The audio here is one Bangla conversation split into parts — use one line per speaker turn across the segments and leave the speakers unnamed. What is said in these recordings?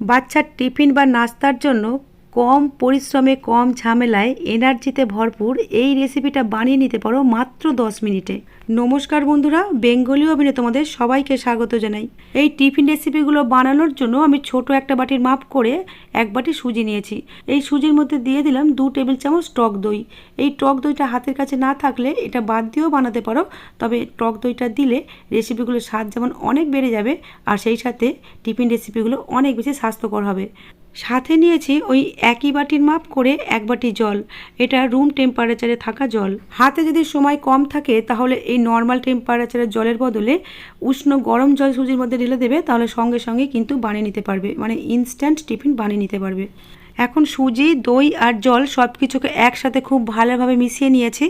বাচ্চার টিফিন বা নাস্তার জন্য কম পরিশ্রমে, কম ঝামেলায় এনার্জিতে ভরপুর, এই রেসিপিটা বানিয়ে নিতে পারো মাত্র দশ মিনিটে। নমস্কার বন্ধুরা, বেঙ্গলি অভিনে তোমাদের সবাইকে স্বাগত জানাই। এই টিফিন রেসিপিগুলো বানানোর জন্য আমি ছোট একটা বাটির মাপ করে এক বাটি সুজি নিয়েছি। এই সুজির মধ্যে দিয়ে দিলাম দু টেবিল চামচ টক দই। এই টক দইটা হাতের কাছে না থাকলে এটা বাদ দিয়েও বানাতে পারো, তবে টক দইটা দিলে রেসিপিগুলোর স্বাদ যেমন অনেক বেড়ে যাবে, আর সেই সাথে টিফিন রেসিপিগুলো অনেক বেশি স্বাস্থ্যকর হবে। সাথে নিয়েছি ওই একই বাটির মাপ করে এক বাটি জল। এটা রুম টেম্পারেচারে থাকা জল। হাতে যদি সময় কম থাকে, তাহলে এই নর্মাল টেম্পারেচারের জলের বদলে উষ্ণ গরম জল সুজির মধ্যে ঢেলে দেবে, তাহলে সঙ্গে সঙ্গে কিন্তু বানিয়ে নিতে পারবে। মানে ইনস্ট্যান্ট টিফিন বানিয়ে নিতে পারবে। এখন সুজি, দই আর জল সব কিছুকে একসাথে খুব ভালোভাবে মিশিয়ে নিয়েছি।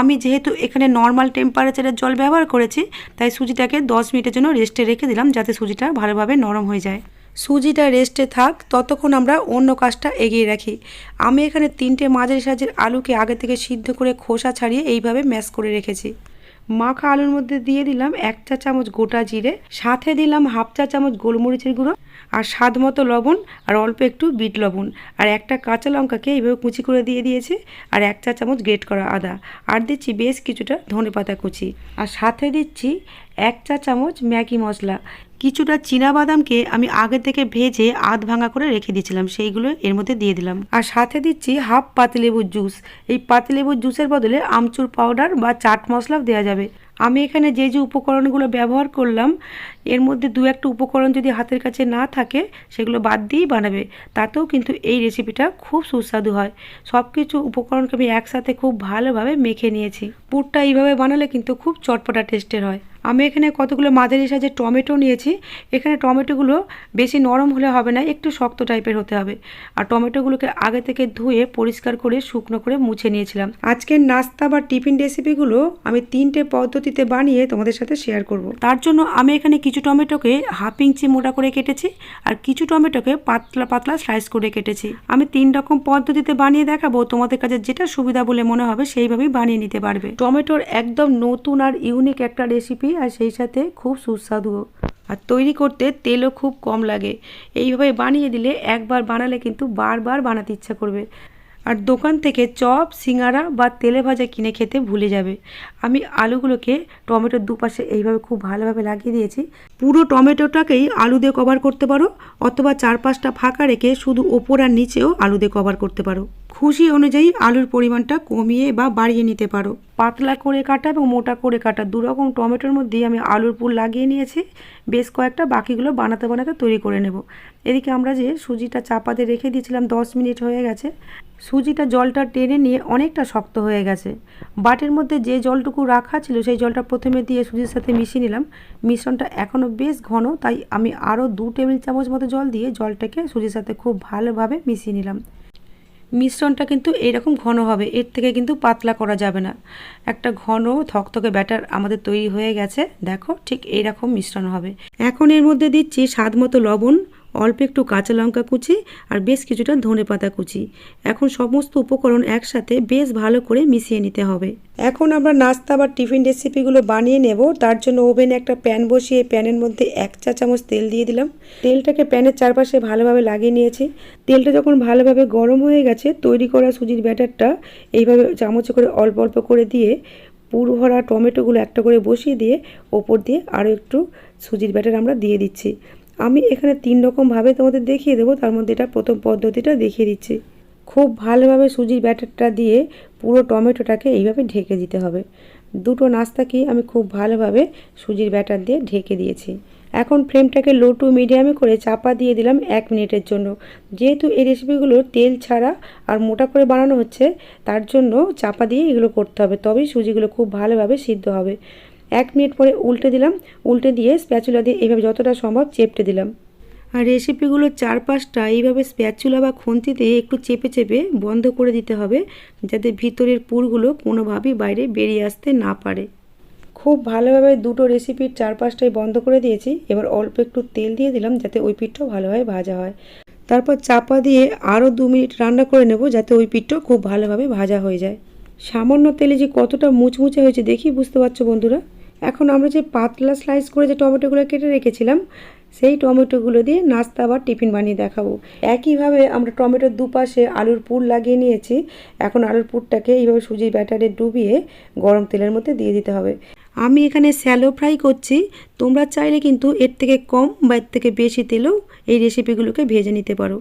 আমি যেহেতু এখানে নর্মাল টেম্পারেচারের জল ব্যবহার করেছি, তাই সুজিটাকে দশ মিনিটের জন্য রেস্টে রেখে দিলাম, যাতে সুজিটা ভালোভাবে নরম হয়ে যায়। সুজিটা রেস্টে থাক, ততক্ষণ আমরা অন্য কাজটা এগিয়ে রাখি। আমি এখানে তিনটে মাঝারি সাইজের আলুকে আগে থেকে সিদ্ধ করে খোসা ছাড়িয়ে এইভাবে ম্যাশ করে রেখেছি। মাখা আলুর মধ্যে দিয়ে দিলাম এক চা চামচ গোটা জিরে, সাথে দিলাম হাফ চা চামচ গোলমরিচের গুঁড়ো আর স্বাদ মতো লবণ আর অল্প একটু বিট লবণ। আর একটা কাঁচা লঙ্কাকে এইভাবে কুচি করে দিয়ে দিয়েছি আর এক চা চামচ গ্রেট করা আদা। আর দিচ্ছি বেশ কিছুটা ধনে পাতা কুচি। আর সাথে দিচ্ছি এক চা চামচ ম্যাগি মশলা। কিছুটা বাদামকে আমি আগে থেকে ভেজে আধ ভাঙা করে রেখে দিয়েছিলাম, সেইগুলো এর মধ্যে দিয়ে দিলাম। আর সাথে দিচ্ছি হাফ পাতিলেবুর জুস। এই পাতিলেবুর জুসের বদলে আমচুর পাউডার বা চাট মশলাও দেওয়া যাবে। আমি এখানে যে যে উপকরণগুলো ব্যবহার করলাম, এর মধ্যে দু একটা উপকরণ যদি হাতের কাছে না থাকে, সেগুলো বাদ দিয়েই বানাবে। তাতেও কিন্তু এই রেসিপিটা খুব সুস্বাদু হয়। সব কিছু উপকরণকে আমি একসাথে খুব ভালোভাবে মেখে নিয়েছি। পুরটা এইভাবে বানালে কিন্তু খুব চটপটা টেস্টের হয়। আমি এখানে কতগুলো মাঝারি সাজে টমেটো নিয়েছি। এখানে টমেটোগুলো বেশি নরম হলে হবে না, একটু শক্ত টাইপের হতে হবে। আর টমেটোগুলোকে আগে থেকে ধুয়ে, পরিষ্কার করে, শুকনো করে মুছে নিয়েছিলাম। আজকের নাস্তা বা টিফিন রেসিপিগুলো আমি তিনটে পদ্ধতিতে বানিয়ে তোমাদের সাথে শেয়ার করব। তার জন্য আমি এখানে কিছু টমেটোকে হাফ ইঞ্চি মোটা করে কেটেছি আর কিছু টমেটোকে পাতলা পাতলা স্লাইস করে কেটেছি। আমি তিন রকম পদ্ধতিতে বানিয়ে দেখাবো, তোমাদের কাছে যেটা সুবিধা বলে মনে হবে সেইভাবেই বানিয়ে নিতে পারবে। টমেটোর একদম নতুন আর ইউনিক একটা রেসিপি আর সেই সাথে খুব সুস্বাদু। আর তৈরি করতে তেলও খুব কম লাগে। এইভাবে বানিয়ে দিলে একবার বানালে কিন্তু বারবার বানাতে ইচ্ছা করবে। আর দোকান থেকে চপ, সিঙ্গারা বা তেলে ভাজা কিনে খেতে ভুলে যাবে। আমি আলুগুলোকে টমেটোর দুপাশে এইভাবে খুব ভালোভাবে লাগিয়ে দিয়েছি। পুরো টমেটোটাকেই আলু দিয়ে কভার করতে পারো অথবা চার পাঁচটা ফাঁকা রেখে শুধু ওপর আর নিচেও আলু দিয়ে কভার করতে পারো। খুশি অনুযায়ী আলুর পরিমাণটা কমিয়ে বা বাড়িয়ে নিতে পারো। পাতলা করে কাটা এবং মোটা করে কাটা দুরকম টমেটোর মধ্যেই আমি আলুর পুর লাগিয়ে নিয়েছি। বেশ কয়েকটা বাকিগুলো বানাতে বানাতে তৈরি করে নেব। এদিকে আমরা যে সুজিটা চাপাতে রেখে দিয়েছিলাম, দশ মিনিট হয়ে গেছে। সুজিটা জলটা টেনে নিয়ে অনেকটা শক্ত হয়ে গেছে। বাটির মধ্যে যে জলটুকু রাখা ছিল, সেই জলটা প্রথমে দিয়ে সুজির সাথে মিশিয়ে নিলাম। মিশ্রণটা এখনও বেশ ঘন, তাই আমি আরও দু টেবিল চামচ মতো জল দিয়ে জলটাকে সুজির সাথে খুব ভালোভাবে মিশিয়ে নিলাম। মিশ্রণটা কিন্তু এরকম ঘন হবে, এর থেকে কিন্তু পাতলা করা যাবে না। একটা ঘন, থকথকে ব্যাটার আমাদের তৈরি হয়ে গেছে। দেখো, ঠিক এইরকম মিশ্রণ হবে। এখন এর মধ্যে দিচ্ছি স্বাদ মতো লবণ অল্প একটু কাঁচা লঙ্কা কুচি আর বেশ কিছুটা ধনে পাতা কুচি। এখন সমস্ত উপকরণ একসাথে বেশ ভালো করে মিশিয়ে নিতে হবে। এখন আমরা নাস্তা বা টিফিন রেসিপিগুলো বানিয়ে নেব। তার জন্য ওভেনে একটা প্যান বসিয়ে প্যানের মধ্যে এক চা চামচ তেল দিয়ে দিলাম। তেলটাকে প্যানের চারপাশে ভালোভাবে লাগিয়ে নিয়েছি। তেলটা যখন ভালোভাবে গরম হয়ে গেছে, তৈরি করা সুজির ব্যাটারটা এইভাবে চামচে করে অল্প অল্প করে দিয়ে পুর ভরা টমেটোগুলো একটা করে বসিয়ে দিয়ে ওপর দিয়ে আরও একটু সুজির ব্যাটার আমরা দিয়ে দিচ্ছি। আমি এখানে তিন রকমভাবে তোমাদের দেখিয়ে দেবো। তার মধ্যে এটা প্রথম পদ্ধতিটা দেখিয়ে দিচ্ছি। খুব ভালোভাবে সুজির ব্যাটারটা দিয়ে পুরো টমেটোটাকে এইভাবে ঢেকে দিতে হবে। দুটো নাস্তাকেই আমি খুব ভালোভাবে সুজির ব্যাটার দিয়ে ঢেকে দিয়েছি। এখন ফ্লেমটাকে লো টু মিডিয়ামে করে চাপা দিয়ে দিলাম এক মিনিটের জন্য। যেহেতু এই রেসিপিগুলো তেল ছাড়া আর মোটা করে বানানো হচ্ছে, তার জন্য চাপা দিয়ে এগুলো করতে হবে। তবেই সুজিগুলো খুব ভালোভাবে সিদ্ধ হবে। এক মিনিট পরে উল্টে দিলাম, উল্টে দিয়ে স্প্যাচুলা দিয়ে এইভাবে যতটা সম্ভব চেপটে দিলাম। আর রেসিপিগুলোর চারপাশটা এইভাবে স্প্যাচুলা বা খুন্তিতে একটু চেপে চেপে বন্ধ করে দিতে হবে, যাতে ভিতরের পুরগুলো কোনোভাবেই বাইরে বেরিয়ে আসতে না পারে। খুব ভালোভাবে দুটো রেসিপির চারপাশটাই বন্ধ করে দিয়েছি, এবার অল্প একটু তেল দিয়ে দিলাম যাতে ওই পিঠটাও ভালোভাবে ভাজা হয়। তারপর চাপা দিয়ে আরও দু মিনিট রান্না করে নেব যাতে ওই পিঠটাও খুব ভালোভাবে ভাজা হয়ে যায়। সামান্য তেলে যে কতটা মুচমুচে হয়েছে দেখি বুঝতে পারছ বন্ধুরা? এখন আমরা যে পাতলা স্লাইস করে যে টমেটোগুলো কেটে রেখেছিলাম, সেই টমেটোগুলো দিয়ে নাস্তা বা টিফিন বানিয়ে দেখাবো। একইভাবে আমরা টমেটোর দুপাশে আলুর পুর লাগিয়ে নিয়েছি। এখন আলুর পুরটাকে এইভাবে সুজির ব্যাটারে ডুবিয়ে গরম তেলের মধ্যে দিয়ে দিতে হবে। আমি এখানে স্যালো ফ্রাই করছি। তোমরা চাইলে কিন্তু এর থেকে কম বা এর থেকে বেশি তেলেও এই রেসিপিগুলোকে ভেজে নিতে পারো।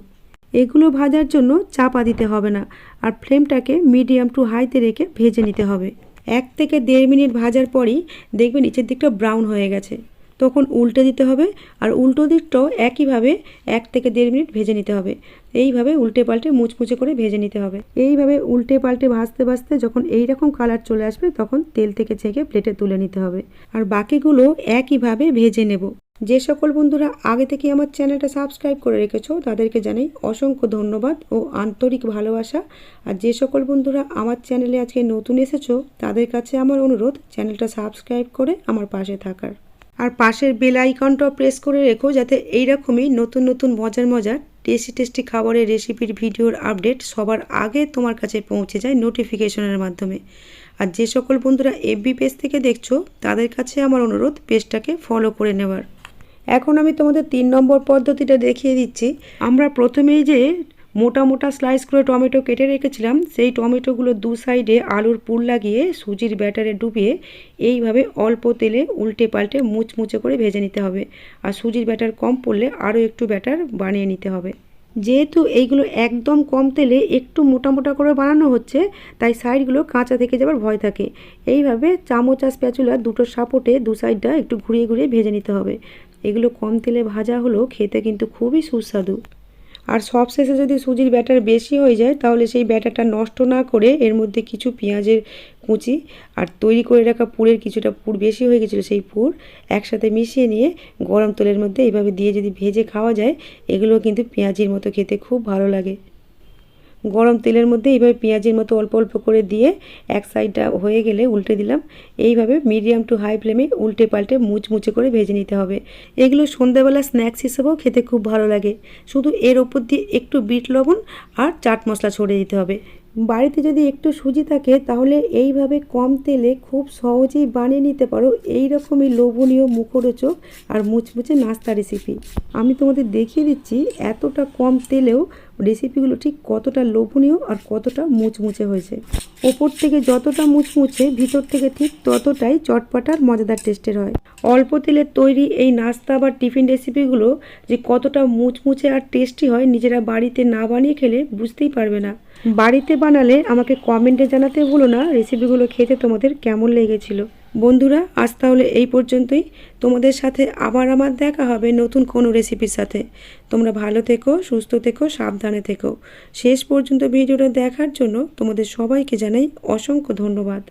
এগুলো ভাজার জন্য চাপা দিতে হবে না। আর ফ্লেমটাকে মিডিয়াম টু হাইতে রেখে ভেজে নিতে হবে। এক থেকে দেড় মিনিট ভাজার পরই দেখবে নিচের দিকটা ব্রাউন হয়ে গেছে। তখন উল্টে দিতে হবে আর উল্টো দিকটাও একইভাবে এক থেকে দেড় মিনিট ভেজে নিতে হবে। এইভাবে উল্টে পাল্টে মুচমুচে করে ভেজে নিতে হবে। এইভাবে উল্টে পাল্টে ভাজতে ভাজতে যখন এই রকম কালার চলে আসবে তখন তেল থেকে ছেঁকে প্লেটে তুলে নিতে হবে। আর বাকিগুলো একইভাবে ভেজে নেব। যে সকল বন্ধুরা আগে থেকে আমার চ্যানেলটা সাবস্ক্রাইব করে রেখেছো, তাদেরকে জানাই অসংখ্য ধন্যবাদ ও আন্তরিক ভালোবাসা। আর যে সকল বন্ধুরা আমার চ্যানেলে আজকে নতুন এসেছ, তাদের কাছে আমার অনুরোধ, চ্যানেলটা সাবস্ক্রাইব করে আমার পাশে থাকার। আর পাশের বেল আইকনটাও প্রেস করে রেখো যাতে এইরকমই নতুন নতুন মজার মজার, টেস্টি টেস্টি খাবারের রেসিপির ভিডিওর আপডেট সবার আগে তোমার কাছে পৌঁছে যায় নোটিফিকেশনের মাধ্যমে। আর যে সকল বন্ধুরা এফবি পেজ থেকে দেখছ, তাদের কাছে আমার অনুরোধ, পেজটাকে ফলো করে নেওয়ার এখন আমি তোমাদের তিন নম্বর পদ্ধতিটা দেখিয়ে দিচ্ছি। আমরা প্রথমেই যে মোটা মোটা স্লাইস করে টমেটো কেটে রেখেছিলাম, সেই টমেটোগুলো দু সাইডে আলুর পুর লাগিয়ে সুজির ব্যাটারে ডুবিয়ে এইভাবে অল্প তেলে উল্টে পাল্টে মুচমুচে করে ভেজে নিতে হবে। আর সুজির ব্যাটার কম পড়লে আরও একটু ব্যাটার বানিয়ে নিতে হবে। যেহেতু এইগুলো একদম কম তেলে একটু মোটা মোটা করে বানানো হচ্ছে, তাই সাইডগুলো কাঁচা থেকে যাবার ভয় থাকে। এইভাবে চামচ আর স্প্যাচুলা দুটো সাপোর্টে দু সাইডটা একটু ঘুরিয়ে ঘুরিয়ে ভেজে নিতে হবে। এগুলো কম তেলে ভাজা হলেও খেতে কিন্তু খুবই সুস্বাদু। আর সবশেষে যদি সুজির ব্যাটার বেশি হয়ে যায়, তাহলে সেই ব্যাটারটা নষ্ট না করে এর মধ্যে কিছু পেঁয়াজের কুচি আর তৈরি করে রাখা পুরের কিছুটা পুর বেশি হয়ে গেছিল সেই পুর, একসাথে মিশিয়ে নিয়ে গরম তেলের মধ্যে এইভাবে দিয়ে যদি ভেজে খাওয়া যায়, এগুলো কিন্তু পেঁয়াজির মতো খেতে খুব ভালো লাগে। গরম তেলের মধ্যে এইভাবে পেঁয়াজের মতো অল্প অল্প করে দিয়ে এক সাইডটা হয়ে গেলে উল্টে দিলাম। এইভাবে মিডিয়াম টু হাই ফ্লেমে উল্টে পাল্টে মুচমুচে করে ভেজে নিতে হবে। এগুলো সন্ধ্যাবেলা স্ন্যাক্স হিসেবেও খেতে খুব ভালো লাগে। শুধু এর ওপর দিয়ে একটু বিট লবণ আর চাট মশলা ছড়িয়ে দিতে হবে। বাড়িতে যদি একটু সুজি থাকে, তাহলে এইভাবে কম তেলে খুব সহজেই বানিয়ে নিতে পারো। এই রকমই লোভনীয় মুখরোচক আর মুচমুচে নাস্তা রেসিপি আমি তোমাদের দেখিয়ে দিচ্ছি এতটা কম তেলেও রেসিপিগুলো ঠিক কতটা লোভনীয় আর কতটা মুচমুচে হয়েছে। ওপর থেকে যতটা মুচমুচে, ভিতর থেকে ঠিক ততটাই চটপাটার মজাদার টেস্টের হয়। অল্প তেলের তৈরি এই নাস্তা বা টিফিন রেসিপিগুলো যে কতটা মুচমুচে আর টেস্টি হয়, নিজেরা বাড়িতে না বানিয়ে খেলে বুঝতেই পারবে না। বাড়িতে বানালে আমাকে কমেন্টে জানাতে ভুলো না রেসিপিগুলো খেতে তোমাদের কেমন লেগেছিল। বন্ধুরা, আজ তাহলে এই পর্যন্তই। তোমাদের সাথে আবার আমার দেখা হবে নতুন কোনো রেসিপির সাথে। তোমরা ভালো থেকো, সুস্থ থেকো, সাবধানে থেকো। শেষ পর্যন্ত ভিডিওটা দেখার জন্য তোমাদের সবাইকে জানাই অসংখ্য ধন্যবাদ।